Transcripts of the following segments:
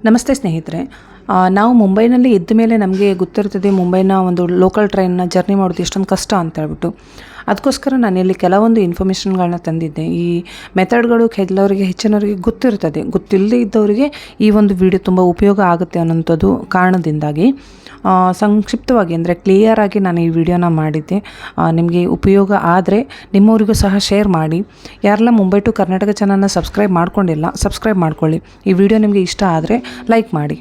ನಮಸ್ತೆ ಸ್ನೇಹಿತರೆ. ನಾವು ಮುಂಬೈನಲ್ಲಿ ಇದ್ದ ಮೇಲೆ ನಮಗೆ ಗೊತ್ತಿರ್ತದೆ ಮುಂಬೈನ ಒಂದು ಲೋಕಲ್ ಟ್ರೈನ್ನ ಜರ್ನಿ ಮಾಡೋದು ಎಷ್ಟೊಂದು ಕಷ್ಟ ಅಂತ ಹೇಳ್ಬಿಟ್ಟು. ಅದಕ್ಕೋಸ್ಕರ ನಾನು ಇಲ್ಲಿ ಕೆಲವೊಂದು ಇನ್ಫಾರ್ಮೇಷನ್ಗಳನ್ನ ತಂದಿದ್ದೆ. ಈ ಮೆಥಡ್ಗಳು ಕೆಲವರಿಗೆ ಹೆಚ್ಚಿನವರಿಗೆ ಗೊತ್ತಿರ್ತದೆ ಗೊತ್ತಿಲ್ಲದೆ ಇದ್ದವರಿಗೆ ಈ ಒಂದು ವಿಡಿಯೋ ತುಂಬ ಉಪಯೋಗ ಆಗುತ್ತೆ ಅನ್ನೋಂಥದ್ದು ಕಾರಣದಿಂದಾಗಿ. ಸಂಕ್ಷಿಪ್ತವಾಗಿ ಅಂದರೆ ಕ್ಲಿಯರಾಗಿ ನಾನು ಈ ವಿಡಿಯೋನ ಮಾಡಿದ್ದೆ. ನಿಮಗೆ ಉಪಯೋಗ ಆದರೆ ನಿಮ್ಮವರಿಗೂ ಸಹ ಶೇರ್ ಮಾಡಿ. ಯಾರೆಲ್ಲ ಮುಂಬೈ ಟು ಕರ್ನಾಟಕ ಚಾನಲ್ನ ಸಬ್ಸ್ಕ್ರೈಬ್ ಮಾಡ್ಕೊಂಡಿಲ್ಲ ಸಬ್ಸ್ಕ್ರೈಬ್ ಮಾಡ್ಕೊಳ್ಳಿ. ಈ ವಿಡಿಯೋ ನಿಮಗೆ ಇಷ್ಟ ಆದರೆ ಲೈಕ್ ಮಾಡಿ.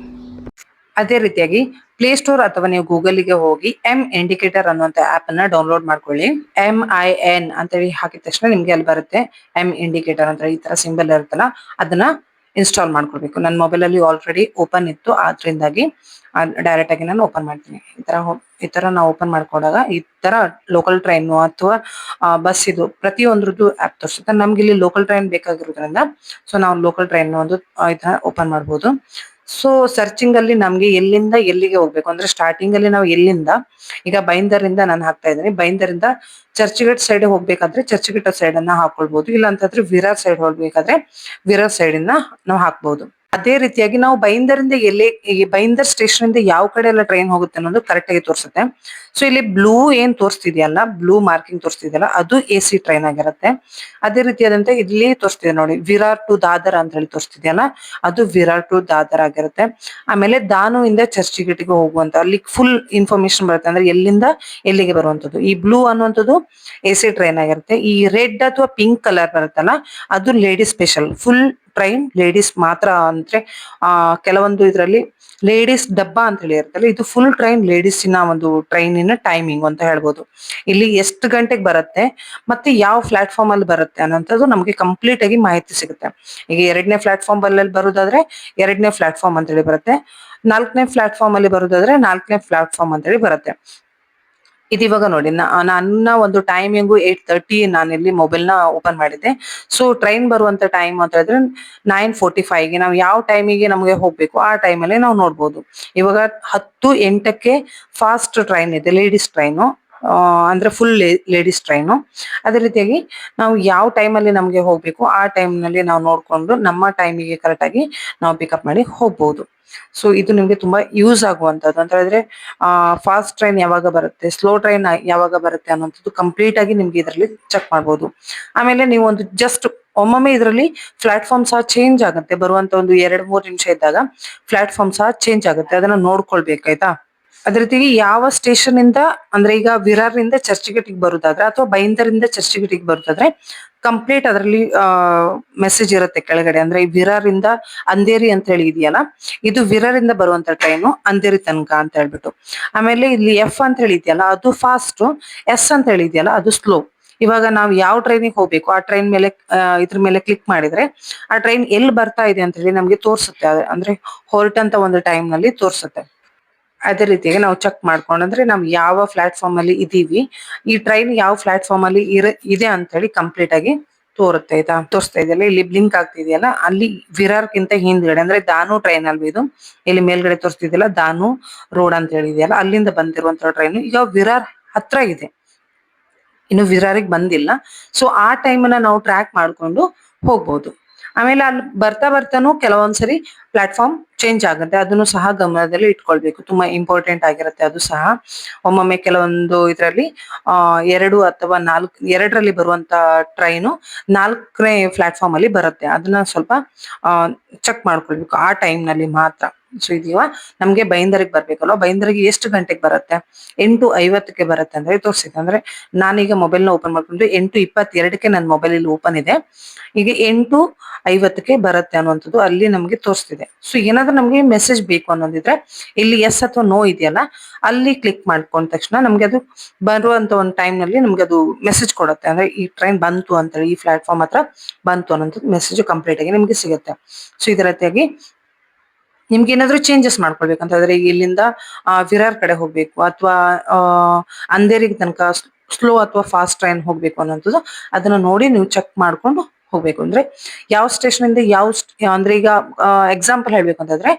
ಅದೇ ರೀತಿಯಾಗಿ ಪ್ಲೇಸ್ಟೋರ್ ಅಥವಾ ನೀವು ಗೂಗಲ್ಗೆ ಹೋಗಿ ಎಂ ಇಂಡಿಕೇಟರ್ ಅನ್ನುವಂಥ ಆಪ್ ಅನ್ನ ಡೌನ್ಲೋಡ್ ಮಾಡ್ಕೊಳ್ಳಿ. ಎಂ ಐ ಎನ್ ಅಂತೇಳಿ ಹಾಕಿದ ತಕ್ಷಣ ನಿಮಗೆ ಅಲ್ಲಿ ಬರುತ್ತೆ. ಎಂ ಇಂಡಿಕೇಟರ್ ಅಂತ ಈ ತರ ಸಿಂಬಲ್ ಇರುತ್ತಲ್ಲ, ಅದನ್ನ ಇನ್ಸ್ಟಾಲ್ ಮಾಡ್ಕೊಳ್ಬೇಕು ನನ್ನ ಮೊಬೈಲ್ ಅಲ್ಲಿ ಆಲ್ರೆಡಿ ಓಪನ್ ಇತ್ತು. ಆದ್ರಿಂದಾಗಿ ಡೈರೆಕ್ಟ್ ಆಗಿ ನಾನು ಓಪನ್ ಮಾಡ್ತೀನಿ. ಈ ತರ ಈ ತರ ನಾವು ಓಪನ್ ಮಾಡ್ಕೊಂಡಾಗ ಈ ತರ ಲೋಕಲ್ ಟ್ರೈನ್ ಅಥವಾ ಬಸ್ ಇದು ಪ್ರತಿಯೊಂದ್ರದ್ದು ಆಪ್ ತೋರಿಸುತ್ತೆ. ನಮ್ಗೆ ಇಲ್ಲಿ ಲೋಕಲ್ ಟ್ರೈನ್ ಬೇಕಾಗಿರೋದ್ರಿಂದ ಸೊ ನಾವು ಲೋಕಲ್ ಟ್ರೈನ್ ಒಂದು ಇದನ್ನ ಓಪನ್ ಮಾಡ್ಬೋದು. ಸೊ ಸರ್ಚಿಂಗ್ ಅಲ್ಲಿ ನಮ್ಗೆ ಎಲ್ಲಿಂದ ಎಲ್ಲಿಗೆ ಹೋಗ್ಬೇಕು? ಅಂದ್ರೆ ಸ್ಟಾರ್ಟಿಂಗ್ ಅಲ್ಲಿ ನಾವು ಎಲ್ಲಿಂದ? ಈಗ ಬೈಂದರಿಂದ ನಾನು ಹಾಕ್ತಾ ಇದ್ದೀನಿ. ಬೈಂದರಿಂದ ಚರ್ಚ್ಗೇಟ್ ಸೈಡ್ ಹೋಗ್ಬೇಕಾದ್ರೆ ಚರ್ಚ್ಗೇಟ್ ಸೈಡ್ ಅನ್ನ ಹಾಕೊಳ್ಬಹುದು ಇಲ್ಲ ಅಂತಂದ್ರೆ ವಿರಾರ್ ಸೈಡ್ ಹೋಗ್ಬೇಕಾದ್ರೆ ವಿರಾರ್ ಸೈಡ್ ಇಂದ ನಾವು ಹಾಕ್ಬಹುದು ಅದೇ ರೀತಿಯಾಗಿ ನಾವು ಬೈಂದರಿಂದ ಎಲ್ಲಿ ಬೈಂದರ್ ಸ್ಟೇಷನ್ ಇಂದ ಯಾವ ಕಡೆ ಎಲ್ಲ ಟ್ರೈನ್ ಹೋಗುತ್ತೆ ಅನ್ನೋದು ಕರೆಕ್ಟ್ ಆಗಿ ತೋರಿಸುತ್ತೆ. ಸೊ ಇಲ್ಲಿ ಬ್ಲೂ ಏನ್ ತೋರಿಸ್ತಿದೆಯಲ್ಲ ಬ್ಲೂ ಮಾರ್ಕಿಂಗ್ ತೋರಿಸ್ತಿದೆಯಲ್ಲ, ಅದು ಎ ಸಿ ಟ್ರೈನ್ ಆಗಿರುತ್ತೆ. ಅದೇ ರೀತಿಯಾದಂತೆ ಇಲ್ಲಿ ತೋರಿಸ್ತಿದೆ ನೋಡಿ ವಿರಾರ್ ಟು ದಾದರ್ ಅಂತ ಹೇಳಿ ತೋರಿಸ್ತಿದೆಯಲ್ಲ, ಅದು ವಿರಾರ್ ಟು ದಾದರ್ ಆಗಿರುತ್ತೆ. ಆಮೇಲೆ ದಾನು ಇಂದ ಹೋಗುವಂತ, ಅಲ್ಲಿ ಫುಲ್ ಇನ್ಫಾರ್ಮೇಶನ್ ಬರುತ್ತೆ ಅಂದ್ರೆ ಎಲ್ಲಿಂದ ಎಲ್ಲಿಗೆ ಬರುವಂತದ್ದು ಈ ಬ್ಲೂ ಅನ್ನುವಂಥದ್ದು ಎ ಸಿ ಟ್ರೈನ್ ಆಗಿರುತ್ತೆ. ಈ ರೆಡ್ ಅಥವಾ ಪಿಂಕ್ ಕಲರ್ ಬರುತ್ತಲ್ಲ, ಅದು ladies special full train ladies ಮಾತ್ರ ಅಂದ್ರೆ ಕೆಲವೊಂದು ಇದರಲ್ಲಿ ಲೇಡೀಸ್ ಡಬ್ಬ ಅಂತ ಹೇಳಿ ಇರುತ್ತಲ್ಲ, ಇದು ಫುಲ್ ಟ್ರೈನ್ ಲೇಡೀಸಿನ ಒಂದು ಟ್ರೈನಿನ ಟೈಮಿಂಗ್ ಅಂತ ಹೇಳ್ಬೋದು. ಇಲ್ಲಿ ಎಷ್ಟು ಗಂಟೆಗೆ ಬರುತ್ತೆ, ಮತ್ತೆ ಯಾವ ಪ್ಲಾಟ್ಫಾರ್ಮ್ ಅಲ್ಲಿ ಬರುತ್ತೆ ಅನ್ನೋಂಥದ್ದು ನಮಗೆ ಕಂಪ್ಲೀಟ್ ಆಗಿ ಮಾಹಿತಿ ಸಿಗುತ್ತೆ. ಈಗ ಎರಡನೇ ಪ್ಲಾಟ್ಫಾರ್ಮ್ ಅಲ್ಲಿ ಬರೋದಾದ್ರೆ ಎರಡನೇ ಪ್ಲಾಟ್ಫಾರ್ಮ್ ಅಂತ ಹೇಳಿ ಬರುತ್ತೆ. ನಾಲ್ಕನೇ ಪ್ಲಾಟ್ಫಾರ್ಮ್ ಅಲ್ಲಿ ಬರೋದಾದ್ರೆ ನಾಲ್ಕನೇ ಪ್ಲಾಟ್ಫಾರ್ಮ್ ಅಂತ ಹೇಳಿ ಬರುತ್ತೆ. ಇದು ಇವಾಗ ನೋಡಿ ನನ್ನ ಒಂದು ಟೈಮಿಂಗು ಏಟ್ ತರ್ಟಿ ಇಲ್ಲಿ ಮೊಬೈಲ್ನ ಓಪನ್ ಮಾಡಿದ್ದೆ. ಸೊ ಟ್ರೈನ್ ಬರುವಂತ ಟೈಮ್ ಅಂತ ಹೇಳಿದ್ರೆ ನೈನ್ ಫೋರ್ಟಿ ಫೈವ್ಗೆ ನಾವು ಯಾವ ಟೈಮಿಗೆ ನಮಗೆ ಹೋಗ್ಬೇಕು, ಆ ಟೈಮಲ್ಲಿ ನಾವು ನೋಡ್ಬೋದು. ಇವಾಗ ಹತ್ತು ಎಂಟಕ್ಕೆ ಫಾಸ್ಟ್ ಟ್ರೈನ್ ಇದೆ ಲೇಡೀಸ್ ಟ್ರೈನು ಅಂದ್ರೆ ಫುಲ್ ಲೇಡೀಸ್ ಟ್ರೈನು ಅದೇ ರೀತಿಯಾಗಿ ನಾವು ಯಾವ ಟೈಮಲ್ಲಿ ನಮಗೆ ಹೋಗ್ಬೇಕು, ಆ ಟೈಮ್ನಲ್ಲಿ ನಾವು ನೋಡ್ಕೊಂಡು ನಮ್ಮ ಟೈಮಿಗೆ ಕರೆಕ್ಟಾಗಿ ನಾವು ಪಿಕಪ್ ಮಾಡಿ ಹೋಗ್ಬೋದು. ಸೊ ಇದು ನಿಮ್ಗೆ ತುಂಬಾ ಯೂಸ್ ಆಗುವಂತದ್ದು ಅಂತ ಹೇಳಿದ್ರೆ ಫಾಸ್ಟ್ ಟ್ರೈನ್ ಯಾವಾಗ ಬರುತ್ತೆ ಸ್ಲೋ ಟ್ರೈನ್ ಯಾವಾಗ ಬರುತ್ತೆ ಅನ್ನೋಂಥದ್ದು ಕಂಪ್ಲೀಟ್ ಆಗಿ ನಿಮ್ಗೆ ಇದರಲ್ಲಿ ಚೆಕ್ ಮಾಡ್ಬೋದು. ಆಮೇಲೆ ನೀವು ಒಂದು ಜಸ್ಟ್ ಒಮ್ಮೊಮ್ಮೆ ಇದರಲ್ಲಿ ಪ್ಲಾಟ್ಫಾರ್ಮ್ ಸಹ ಚೇಂಜ್ ಆಗುತ್ತೆ. ಬರುವಂತ ಒಂದು ಎರಡು ಮೂರು ನಿಮಿಷ ಇದ್ದಾಗ ಪ್ಲಾಟ್ಫಾರ್ಮ್ ಸಹ ಚೇಂಜ್ ಆಗುತ್ತೆ. ಅದನ್ನ ನೋಡ್ಕೊಳ್ಬೇಕಾಯ್ತಾ? ಅದೇ ರೀತಿ ಯಾವ ಸ್ಟೇಷನ್ ಇಂದ ಅಂದ್ರೆ ಈಗ ವಿರಾರ್ ಇಂದ ಚರ್ಚ್ಗೇಟಿಗೆ ಬರುದಾದ್ರೆ ಅಥವಾ ಬೈಂದರಿಂದ ಚರ್ಚ್ಗೇಟಿಗೆ ಬರುದಾದ್ರೆ ಕಂಪ್ಲೀಟ್ ಅದರಲ್ಲಿ ಮೆಸೇಜ್ ಇರುತ್ತೆ ಕೆಳಗಡೆ. ಅಂದ್ರೆ ವಿರಾರ್ ಇಂದ ಅಂಧೇರಿ ಅಂತ ಹೇಳಿ ಇದೆಯಲ್ಲ, ಇದು ವಿರಾರ್ ಇಂದ ಬರುವಂತ ಟ್ರೈನು ಅಂದೇರಿ ತನಕ ಅಂತ ಹೇಳ್ಬಿಟ್ಟು. ಆಮೇಲೆ ಇಲ್ಲಿ ಎಫ್ ಅಂತ ಹೇಳಿ ಇದೆಯಲ್ಲ, ಅದು ಫಾಸ್ಟ್ ಎಸ್ ಅಂತ ಹೇಳಿ ಇದೆಯಲ್ಲ, ಅದು ಸ್ಲೋ ಇವಾಗ ನಾವು ಯಾವ ಟ್ರೈನಿಗೆ ಹೋಗ್ಬೇಕು, ಆ ಟ್ರೈನ್ ಮೇಲೆ ಇದ್ರ ಮೇಲೆ ಕ್ಲಿಕ್ ಮಾಡಿದ್ರೆ, ಆ ಟ್ರೈನ್ ಎಲ್ಲಿ ಬರ್ತಾ ಇದೆ ಅಂತ ಹೇಳಿ ನಮ್ಗೆ ತೋರಿಸುತ್ತೆ. ಅದು ಅಂದ್ರೆ ಹೊರಟಂತ ಒಂದು ಟೈಮ್ನಲ್ಲಿ ತೋರಿಸುತ್ತೆ. ಅದೇ ರೀತಿಯಾಗಿ ನಾವು ಚೆಕ್ ಮಾಡ್ಕೊಂಡ್ರೆ ನಾವು ಯಾವ ಪ್ಲಾಟ್ಫಾರ್ಮ್ ಅಲ್ಲಿ ಇದೀವಿ. ಈ ಟ್ರೈನ್ ಯಾವ ಪ್ಲಾಟ್ಫಾರ್ಮ್ ಅಲ್ಲಿ ಇದೆ ಅಂತ ಹೇಳಿ ಕಂಪ್ಲೀಟ್ ಆಗಿ ತೋರುತ್ತೆ ಆಯ್ತಾ? ತೋರಿಸ್ತಾ ಇದೆಯಲ್ಲ, ಇಲ್ಲಿ ಬ್ಲಿಂಕ್ ಆಗ್ತಿದೆಯಲ್ಲ ಅಲ್ಲಿ ವಿರಾರ್ಗಿಂತ ಹಿಂದ್ಗಡೆ, ಅಂದ್ರೆ ದಾನು ಟ್ರೈನ್ ಅಲ್ಲಿ ಇದು? ಇಲ್ಲಿ ಮೇಲ್ಗಡೆ ತೋರಿಸ್ತಿದೆಯಲ್ಲ, ದಾನು ರೋಡ್ ಅಂತ ಹೇಳಿದೆಯಲ್ಲ ಅಲ್ಲಿಂದ ಬಂದಿರುವಂತ ಟ್ರೈನ್ ಈಗ ವಿರಾರ್ ಹತ್ರ ಇದೆ. ಇನ್ನು ವಿರಾರಿಗೆ ಬಂದಿಲ್ಲ. ಸೊ ಆ ಟೈಮನ್ನ ನಾವು ಟ್ರ್ಯಾಕ್ ಮಾಡ್ಕೊಂಡು ಹೋಗ್ಬೋದು. ಆಮೇಲೆ ಅಲ್ಲಿ ಬರ್ತಾ ಬರ್ತಾನು ಕೆಲವೊಂದ್ಸರಿ ಪ್ಲಾಟ್ಫಾರ್ಮ್ ಚೇಂಜ್ ಆಗುತ್ತೆ, ಅದನ್ನು ಸಹ ಗಮನದಲ್ಲಿ ಇಟ್ಕೊಳ್ಬೇಕು. ತುಂಬಾ ಇಂಪಾರ್ಟೆಂಟ್ ಆಗಿರುತ್ತೆ ಅದು ಸಹ. ಒಮ್ಮೊಮ್ಮೆ ಕೆಲವೊಂದು ಇದರಲ್ಲಿ ಎರಡು ಅಥವಾ ನಾಲ್ಕು, ಎರಡರಲ್ಲಿ ಬರುವಂತ ಟ್ರೈನು ನಾಲ್ಕನೇ ಪ್ಲಾಟ್ಫಾರ್ಮ್ ಅಲ್ಲಿ ಬರುತ್ತೆ. ಅದನ್ನ ಸ್ವಲ್ಪ ಚೆಕ್ ಮಾಡ್ಕೊಳ್ಬೇಕು, ಆ ಟೈಮ್ನಲ್ಲಿ ಮಾತ್ರ. ಸೊ ಇದೀವ ನಮ್ಗೆ ಬೈಂದರಿಗೆ ಬರ್ಬೇಕಲ್ವ? ಬೈಂದರಿಗೆ ಎಷ್ಟು ಗಂಟೆಗೆ ಬರುತ್ತೆ? ಎಂಟು ಐವತ್ತಕ್ಕೆ ಬರುತ್ತೆ ಅಂದ್ರೆ ತೋರಿಸಿದೆ ಅಂದ್ರೆ ನಾನೀಗ ಮೊಬೈಲ್ನ ಓಪನ್ ಮಾಡ್ಕೊಂಡು ಎಂಟು ಇಪ್ಪತ್ತೆರಡಕ್ಕೆ ನನ್ನ ಮೊಬೈಲ್ ಇಲ್ಲಿ ಓಪನ್ ಇದೆ. ಈಗ ಎಂಟು ಐವತ್ತಕ್ಕೆ ಬರುತ್ತೆ ಅನ್ನುವಂಥದ್ದು ಅಲ್ಲಿ ನಮ್ಗೆ ತೋರಿಸ್ತಿದೆ. ಸೊ ಏನಾದ್ರೂ ನಮ್ಗೆ ಮೆಸೇಜ್ ಬೇಕು ಅನ್ನೋದಿದ್ರೆ ಇಲ್ಲಿ ಎಸ್ ಅಥವಾ ನೋ ಇದೆಯಲ್ಲ, ಅಲ್ಲಿ ಕ್ಲಿಕ್ ಮಾಡ್ಕೊಂಡ ತಕ್ಷಣ ನಮ್ಗೆ ಅದು ಬರುವಂತ ಒಂದು ಟೈಮ್ನಲ್ಲಿ ನಮ್ಗೆ ಅದು ಮೆಸೇಜ್ ಕೊಡುತ್ತೆ. ಅಂದ್ರೆ ಈ ಟ್ರೈನ್ ಬಂತು ಅಂತೇಳಿ, ಈ ಪ್ಲಾಟ್ಫಾರ್ಮ್ ಹತ್ರ ಬಂತು ಅನ್ನೋದು ಮೆಸೇಜ್ ಕಂಪ್ಲೀಟ್ ಆಗಿ ನಿಮ್ಗೆ ಸಿಗುತ್ತೆ. ಸೊ ಇದರ ರೀತಿಯಾಗಿ ನಿಮ್ಗೆ ಏನಾದ್ರು ಚೇಂಜಸ್ ಮಾಡ್ಕೊಳ್ಬೇಕಂತ ಹೇಳಿದ್ರೆ ಈಗ ಇಲ್ಲಿಂದ ವಿರಾರ್ ಕಡೆ ಹೋಗ್ಬೇಕು ಅಥವಾ ಅಂಧೇರಿಗೆ ತನಕ ಸ್ಲೋ ಅಥವಾ ಫಾಸ್ಟ್ ಟ್ರೈನ್ ಹೋಗ್ಬೇಕು ಅನ್ನೋಂಥದ್ದು, ಅದನ್ನ ನೋಡಿ ನೀವು ಚೆಕ್ ಮಾಡ್ಕೊಂಡು ಹೋಗ್ಬೇಕು. ಅಂದ್ರೆ ಯಾವ ಸ್ಟೇಷನ್ ಇಂದ ಯಾವ ಅಂದ್ರೆ ಈಗ ಎಕ್ಸಾಂಪಲ್ ಹೇಳ್ಬೇಕು ಅಂತಂದ್ರೆ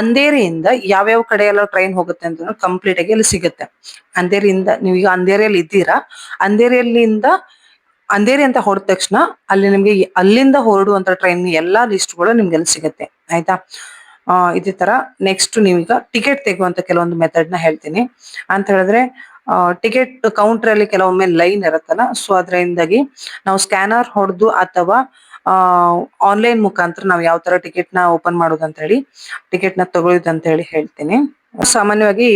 ಯಾವ ಯಾವ್ಯಾವ ಕಡೆ ಎಲ್ಲ ಟ್ರೈನ್ ಹೋಗುತ್ತೆ ಅಂತ ಕಂಪ್ಲೀಟ್ ಆಗಿ ಅಲ್ಲಿ ಸಿಗುತ್ತೆ. ಅಂದೇರಿಯಿಂದ ನೀವು ಈಗ ಅಂದೇರಿಯಲ್ಲಿ ಇದ್ದೀರಾ, ಅಂಧೇರಿಯಲ್ಲಿಂದ, ಅಂಧೇರಿ ಅಂತ ಹೊರದ ತಕ್ಷಣ ಅಲ್ಲಿ ನಿಮ್ಗೆ ಅಲ್ಲಿಂದ ಹೊರಡುವಂತ ಟ್ರೈನ್ ಎಲ್ಲಾ ಲಿಸ್ಟ್ಗಳು ನಿಮ್ಗೆ ಅಲ್ಲಿ ಸಿಗುತ್ತೆ. ಆಯ್ತಾ? ಇದೇ ತರ. ನೆಕ್ಸ್ಟ್ ನೀವೀಗ ಟಿಕೆಟ್ ತೆಗುವಂತ ಕೆಲವೊಂದು ಮೆಥಡ್ನ ಹೇಳ್ತೀನಿ. ಅಂತ ಹೇಳಿದ್ರೆ ಟಿಕೆಟ್ ಕೌಂಟರ್ ಅಲ್ಲಿ ಕೆಲವೊಮ್ಮೆ ಲೈನ್ ಇರತ್ತಲ್ಲ ಸೊ ಅದರಿಂದಾಗಿ ನಾವು ಸ್ಕ್ಯಾನರ್ ಹೊಡೆದು ಅಥವಾ ಆನ್ಲೈನ್ ಮುಖಾಂತರ ನಾವು ಯಾವ ತರ ಟಿಕೆಟ್ನ ಓಪನ್ ಮಾಡೋದು ಅಂತ ಹೇಳಿ ಟಿಕೆಟ್ನ ತಗೊಳ್ಳುದಂತ ಹೇಳಿ ಹೇಳ್ತೀನಿ. ಸಾಮಾನ್ಯವಾಗಿ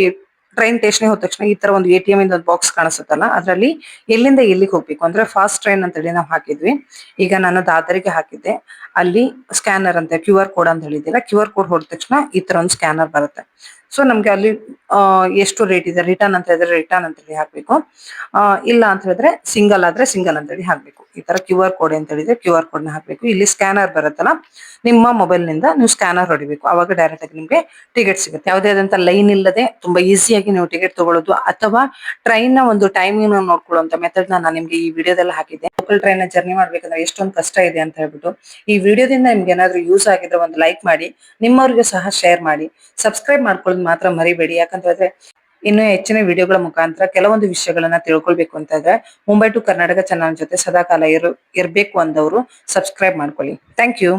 ಟ್ರೈನ್ ಸ್ಟೇಷನ್ಗೆ ಹೋದ ತಕ್ಷಣ ಈ ತರ ಒಂದು ಎ ಟಿ ಎಂ ಇಂದ ಒಂದು ಬಾಕ್ಸ್ ಕಾಣಿಸುತ್ತಲ್ಲ, ಅದರಲ್ಲಿ ಎಲ್ಲಿಂದ ಎಲ್ಲಿಗೆ ಹೋಗ್ಬೇಕು? ಅಂದ್ರೆ ಫಾಸ್ಟ್ ಟ್ರೈನ್ ಅಂತ ಹೇಳಿ ನಾವು ಹಾಕಿದ್ವಿ. ಈಗ ನಾನು ದಾದರಿಗೆ ಹಾಕಿದ್ದೆ. ಅಲ್ಲಿ ಸ್ಕ್ಯಾನರ್ ಅಂತ ಕ್ಯೂ ಆರ್ ಕೋಡ್ ಅಂತ ಹೇಳಿದಿಲ್ಲ ಕ್ಯೂ ಆರ್ ಕೋಡ್ ಹೊಡೆದ ತಕ್ಷಣ ಈ ತರ ಒಂದು ಸ್ಕ್ಯಾನರ್ ಬರುತ್ತೆ. ಸೊ ನಮ್ಗೆ ಅಲ್ಲಿ ಎಷ್ಟು ರೇಟ್ ಇದೆ? ರಿಟರ್ನ್ ಅಂತ ಹೇಳಿದ್ರೆ ರಿಟರ್ನ್ ಅಂತ ಹೇಳಿ ಹಾಕ್ಬೇಕು ಇಲ್ಲ ಅಂತ ಹೇಳಿದ್ರೆ ಸಿಂಗಲ್ ಆದ್ರೆ ಸಿಂಗಲ್ ಅಂತ ಹೇಳಿ ಹಾಕ್ಬೇಕು. ಈ ತರ ಕ್ಯೂ ಆರ್ ಕೋಡ್ ಅಂತ ಹೇಳಿದ್ರೆ ಕ್ಯೂ ಆರ್ ಕೋಡ್ನ ಹಾಕ್ಬೇಕು. ಇಲ್ಲಿ ಸ್ಕ್ಯಾನರ್ ಬರುತ್ತಲ್ಲ, ನಿಮ್ಮ ಮೊಬೈಲ್ನಿಂದ ನೀವು ಸ್ಕ್ಯಾನರ್ ಹೊಡಿಬೇಕು. ಅವಾಗ ಡೈರೆಕ್ಟ್ ಆಗಿ ನಿಮ್ಗೆ ಟಿಕೆಟ್ ಸಿಗುತ್ತೆ. ಯಾವುದೇ ಆದಂತ ಲೈನ್ ಇಲ್ಲದೆ ತುಂಬಾ ಈಸಿಯಾಗಿ ನೀವು ಟಿಕೆಟ್ ತಗೊಳ್ಳೋದು ಅಥವಾ ಟ್ರೈನ್ನ ಒಂದು ಟೈಮಿಂಗ್ ನೋಡ್ಕೊಳ್ಳುವಂತ ಮೆಥಡ್ನ ನಾನು ನಿಮ್ಗೆ ಈ ವಿಡಿಯೋದಲ್ಲಿ ಹಾಕಿದ್ದೆ. ಲೋಕಲ್ ಟ್ರೈನ್ನ ಜರ್ನಿ ಮಾಡ್ಬೇಕಂದ್ರೆ ಎಷ್ಟೊಂದು ಕಷ್ಟ ಇದೆ ಅಂತ ಹೇಳ್ಬಿಟ್ಟು ಈ ವಿಡಿಯೋದಿಂದ ನಿಮ್ಗೆ ಏನಾದ್ರು ಯೂಸ್ ಆಗಿದ್ರೆ ಒಂದು ಲೈಕ್ ಮಾಡಿ, ನಿಮ್ಮವ್ರಿಗೂ ಸಹ ಶೇರ್ ಮಾಡಿ. ಸಬ್ಸ್ಕ್ರೈಬ್ ಮಾಡ್ಕೊಳ್ಳೋದು ಮಾತ್ರ ಮರಿಬೇಡಿ. ಯಾಕಂತ ಹೇಳಿದ್ರೆ ಇನ್ನು ಹೆಚ್ಚಿನ ವಿಡಿಯೋಗಳ ಮುಖಾಂತರ ಕೆಲವೊಂದು ವಿಷಯಗಳನ್ನ ತಿಳ್ಕೊಳ್ಬೇಕು ಅಂತಂದ್ರೆ ಮುಂಬೈ ಟು ಕರ್ನಾಟಕ ಚಾನಲ್ ಜೊತೆ ಸದಾಕಾಲ ಇರು ಇರಬೇಕು ಅಂದವರು ಸಬ್ಸ್ಕ್ರೈಬ್ ಮಾಡ್ಕೊಳ್ಳಿ. Thank you